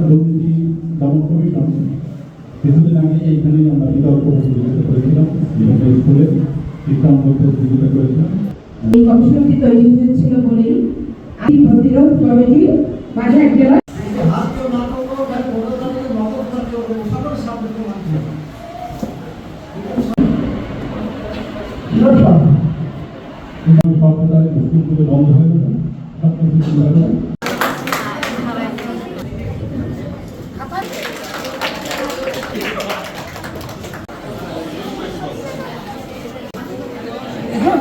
দুর্নীতি দমন কমিশন কিছুদিন আগে এইখানে আমরা বিতর্ক প্রতিযোগিতা করেছিলাম বিভিন্ন স্কুলে শিক্ষামূলক প্রতিযোগিতা করেছিলাম এই কমিশনটি তৈরি হয়েছিল বলেই আইন প্রতিরোধ কমিটি বাগেরহাট জেলা সরকার। স্কুলগুলো বন্ধ হয়ে গেল। সব কিছু হয়ে গেল হ্যাঁ,